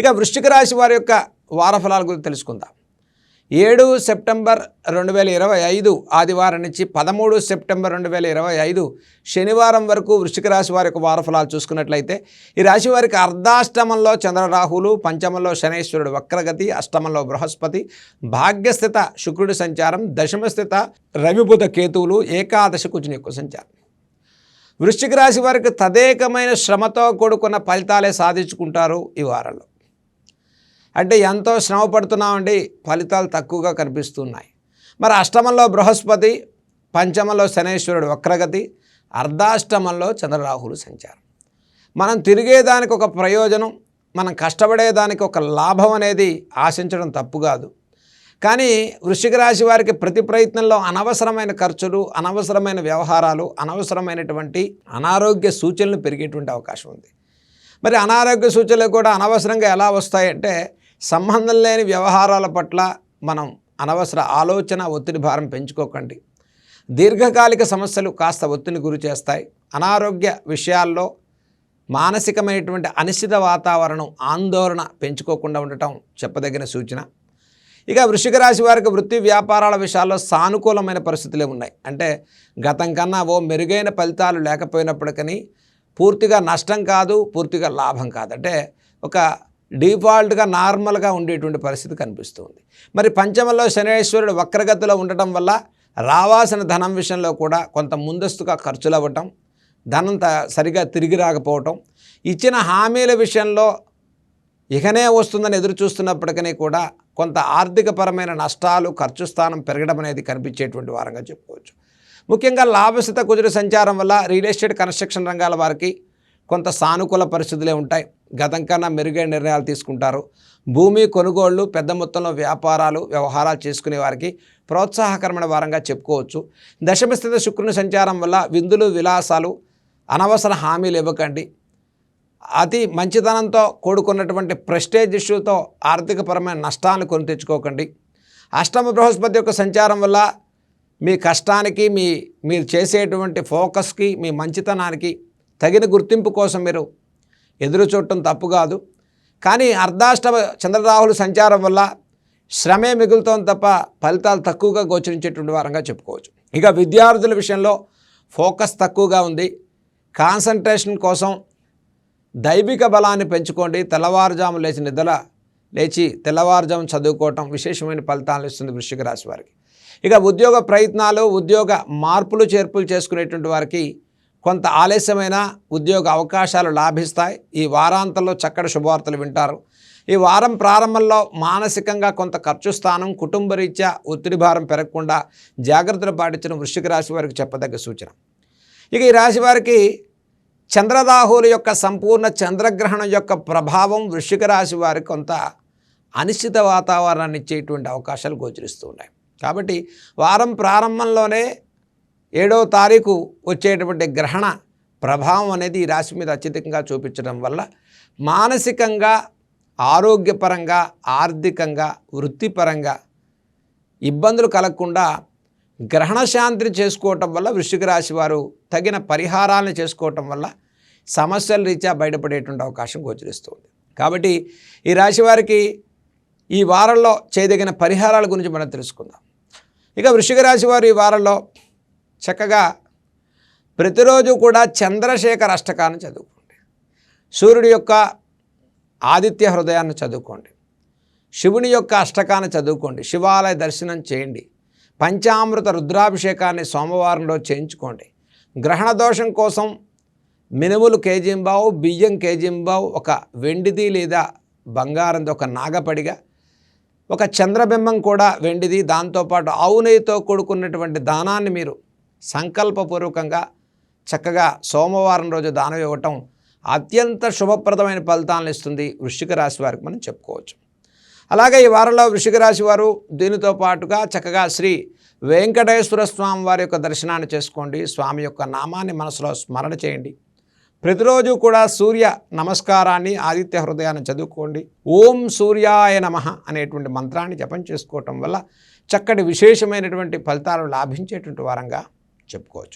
ఇక వృశ్చిక రాశి వారి యొక్క వారఫలాల గురించి తెలుసుకుందాం. ఏడు సెప్టెంబర్ రెండు వేల ఇరవై ఐదు ఆదివారం నుంచి పదమూడు సెప్టెంబర్ రెండు వేల ఇరవై ఐదు శనివారం వరకు వృశ్చిక రాశి వారి యొక్క వారఫలాలు చూసుకున్నట్లయితే ఈ రాశి వారికి అర్ధాష్టమంలో చంద్రరాహులు పంచమంలో శనేశ్వరుడు వక్రగతి అష్టమంలో బృహస్పతి భాగ్యస్థిత శుక్రుడి సంచారం దశమస్థిత రవిబుధ కేతువులు ఏకాదశ కుజుని యొక్క సంచారం. వృశ్చిక రాశి వారికి తదేకమైన శ్రమతో కూడుకున్న ఫలితాలే సాధించుకుంటారు ఈ వారంలో. అంటే ఎంతో శ్రమ పడుతున్నామండి. ఫలితాలు తక్కువగా కనిపిస్తున్నాయి. మరి అష్టమంలో బృహస్పతి పంచమంలో శనేశ్వరుడు వక్రగతి అర్ధాష్టమంలో చంద్రరాహులు సంచారం. మనం తిరిగేదానికి ఒక ప్రయోజనం మనం కష్టపడేదానికి ఒక లాభం అనేది ఆశించడం తప్పు కాదు. కానీ వృశ్చిక రాశి వారికి ప్రతి ప్రయత్నంలో అనవసరమైన ఖర్చులు అనవసరమైన వ్యవహారాలు అనవసరమైనటువంటి అనారోగ్య సూచనలు పెరిగేటువంటి అవకాశం ఉంది. మరి అనారోగ్య సూచనలు కూడా అనవసరంగా ఎలా వస్తాయంటే సంబంధం లేని వ్యవహారాల పట్ల మనం అనవసర ఆలోచన ఒత్తిడి భారం పెంచుకోకండి. దీర్ఘకాలిక సమస్యలు కాస్త ఒత్తిడిని గురి చేస్తాయి. అనారోగ్య విషయాల్లో మానసికమైనటువంటి అనిశ్చిత వాతావరణం ఆందోళన పెంచుకోకుండా ఉండటం చెప్పదగిన సూచన. ఇక వృషిక రాశి వారికి వృత్తి వ్యాపారాల విషయాల్లో సానుకూలమైన పరిస్థితులే ఉన్నాయి. అంటే గతం కన్నా ఓ మెరుగైన ఫలితాలు లేకపోయినప్పటికీ పూర్తిగా నష్టం కాదు పూర్తిగా లాభం కాదు. అంటే ఒక డిఫాల్ట్గా నార్మల్గా ఉండేటువంటి పరిస్థితి కనిపిస్తుంది. మరి పంచమంలో శనేశ్వరుడు వక్రగతిలో ఉండటం వల్ల రావాల్సిన ధనం విషయంలో కూడా కొంత ముందస్తుగా ఖర్చులు అవ్వటం ధనం త సరిగా తిరిగి రాకపోవటం ఇచ్చిన హామీల విషయంలో ఇకనే వస్తుందని ఎదురు చూస్తున్నప్పటికీ కూడా కొంత ఆర్థికపరమైన నష్టాలు ఖర్చు స్థానం పెరగడం అనేది కనిపించేటువంటి వారంగా చెప్పుకోవచ్చు. ముఖ్యంగా లాభస్థిత కుదురు సంచారం వల్ల రియల్ ఎస్టేట్ కన్స్ట్రక్షన్ రంగాల వారికి కొంత సానుకూల పరిస్థితులే ఉంటాయి. గతం కన్నా మెరుగైన నిర్ణయాలు తీసుకుంటారు. భూమి కొనుగోళ్ళు పెద్ద మొత్తంలో వ్యాపారాలు వ్యవహారాలు చేసుకునే వారికి ప్రోత్సాహకరమైన వారంగా చెప్పుకోవచ్చు. దశమస్థిత శుక్రుని సంచారం వల్ల విందులు విలాసాలు అనవసర హామీలు ఇవ్వకండి. అతి మంచితనంతో కూడుకున్నటువంటి ప్రెస్టేజ్ ఇష్యూతో ఆర్థికపరమైన నష్టాన్ని కొని తెచ్చుకోకండి. అష్టమ బృహస్పతి యొక్క సంచారం వల్ల మీ కష్టానికి మీ మీరు చేసేటువంటి ఫోకస్కి మీ మంచితనానికి తగిన గుర్తింపు కోసం మీరు ఎదురు చూడటం తప్పు కాదు. కానీ అర్ధాష్టమ చంద్రరాహుల సంచారం వల్ల శ్రమే మిగులుతోంది తప్ప ఫలితాలు తక్కువగా గోచరించేటువంటి వారంగా చెప్పుకోవచ్చు. ఇక విద్యార్థుల విషయంలో ఫోకస్ తక్కువగా ఉంది. కాన్సన్ట్రేషన్ కోసం దైవిక బలాన్ని పెంచుకోండి. తెల్లవారుజాము లేచి నిద్ర లేచి తెల్లవారుజాము చదువుకోవటం విశేషమైన ఫలితాలను ఇస్తుంది వృశ్చిక రాశి వారికి. ఇక ఉద్యోగ ప్రయత్నాలు ఉద్యోగ మార్పులు చేర్పులు చేసుకునేటువంటి వారికి కొంత ఆలస్యమైన ఉద్యోగ అవకాశాలు లాభిస్తాయి. ఈ వారాంతంలో చక్కటి శుభవార్తలు వింటారు. ఈ వారం ప్రారంభంలో మానసికంగా కొంత ఖర్చు స్థానం కుటుంబ రీత్యా ఒత్తిడి భారం పెరగకుండా జాగ్రత్తలు పాటించడం వృశ్చిక రాశి వారికి చెప్పదగ్గ సూచన. ఇక ఈ రాశి వారికి చంద్రరాహుల యొక్క సంపూర్ణ చంద్రగ్రహణం యొక్క ప్రభావం వృశ్చిక రాశి వారికి కొంత అనిశ్చిత వాతావరణాన్ని ఇచ్చేటువంటి అవకాశాలు గోచరిస్తూ ఉన్నాయి. కాబట్టి వారం ప్రారంభంలోనే ఏడవ తారీఖు వచ్చేటువంటి గ్రహణ ప్రభావం అనేది ఈ రాశి మీద అత్యధికంగా చూపించడం వల్ల మానసికంగా ఆరోగ్యపరంగా ఆర్థికంగా వృత్తిపరంగా ఇబ్బందులు కలగకుండా గ్రహణ శాంతిని చేసుకోవటం వల్ల వృశ్చిక రాశి వారు తగిన పరిహారాలను చేసుకోవటం వల్ల సమస్యల రీత్యా బయటపడేటువంటి అవకాశం గోచరిస్తుంది. కాబట్టి ఈ రాశి వారికి ఈ వారంలో చేయదగిన పరిహారాల గురించి మనం తెలుసుకుందాం. ఇక వృషిక రాశి వారు ఈ వారంలో చక్కగా ప్రతిరోజు కూడా చంద్రశేఖర అష్టకాన్ని చదువుకోండి. సూర్యుడి యొక్క ఆదిత్య హృదయాన్ని చదువుకోండి. శివుని యొక్క అష్టకాన్ని చదువుకోండి. శివాలయ దర్శనం చేయండి. పంచామృత రుద్రాభిషేకాన్ని సోమవారంలో చేయించుకోండి. గ్రహణ దోషం కోసం మినుములు కేజీంబావు బియ్యం కేజీంబావు ఒక వెండిది లేదా బంగారంది ఒక నాగపడిగా ఒక చంద్రబింబం కూడా వెండిది. దాంతోపాటు ఆవు నెయ్యితో కూడుకున్నటువంటి దానాన్ని మీరు సంకల్పపూర్వకంగా చక్కగా సోమవారం రోజు దానం ఇవ్వటం అత్యంత శుభప్రదమైన ఫలితాలను ఇస్తుంది వృశ్చిక రాశి వారికి మనం చెప్పుకోవచ్చు. అలాగే ఈ వారంలో వృషిక రాశి వారు దీనితో పాటుగా చక్కగా శ్రీ వెంకటేశ్వర స్వామి వారి యొక్క దర్శనాన్ని చేసుకోండి. స్వామి యొక్క నామాన్ని మనసులో స్మరణ చేయండి. ప్రతిరోజు కూడా సూర్య నమస్కారాన్ని ఆదిత్య హృదయాన్ని చదువుకోండి. ఓం సూర్యాయ నమ అనేటువంటి మంత్రాన్ని జపం చేసుకోవటం వల్ల చక్కటి విశేషమైనటువంటి ఫలితాలు లాభించేటువంటి వారంగా చెప్పుకోవచ్చు